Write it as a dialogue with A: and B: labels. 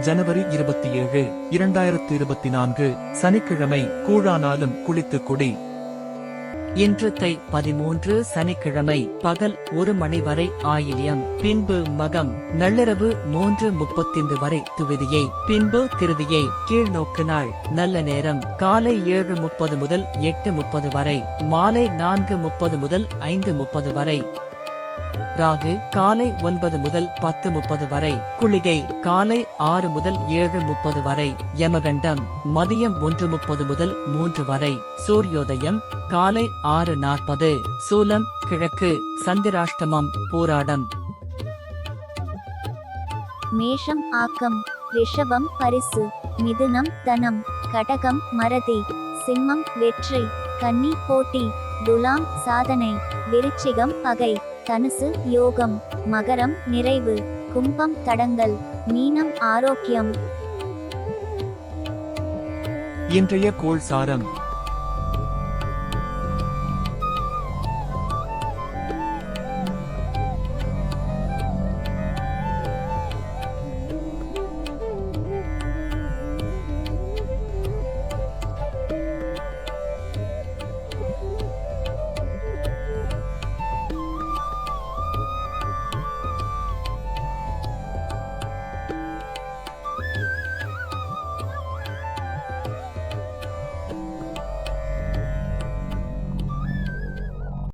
A: ஜனவரி இருபத்தி ஏழு இரண்டாயிரத்து இருபத்தி நான்கு சனிக்கிழமை கூழானாலும் குளித்து குடி.
B: இன்று தை பதிமூன்று சனிக்கிழமை பகல் ஒரு மணி வரை ஆயில்யம். பின்பு மகம் நள்ளிரவு மூன்று முப்பத்தைந்து வரை துவிதியை. பின்பு திருதியை கீழ் நோக்கினாள் நல்ல நேரம். காலை ஏழு முப்பது முதல் எட்டு முப்பது வரை மாலை நான்கு முப்பது முதல் ஐந்து முப்பது வரை. ராகு காலை ஒன்பது முதல் பத்து முப்பது வரை குளிகை காலை ஆறு முதல் ஏழு முப்பது வரை யமகண்டம் மதியம் ஒன்று முப்பது முதல் மூன்று வரை சூரியோதயம் காலை ஆறு நாற்பது சூலம் கிழக்கு சந்திராஷ்டமம் போராடம்.
C: மேஷம் ஆக்கம் ரிஷபம் பரிசு மிதுனம் தனம் கடகம் மறதி சிம்மம் வெற்றி கன்னி போட்டி துலாம் சாதனை விருச்சிகம் பகை. தனுசு யோகம் மகரம் நிறைவு கும்பம் தடங்கல் மீனம் ஆரோக்கியம்.
A: இன்றைய கோள் சாரம்.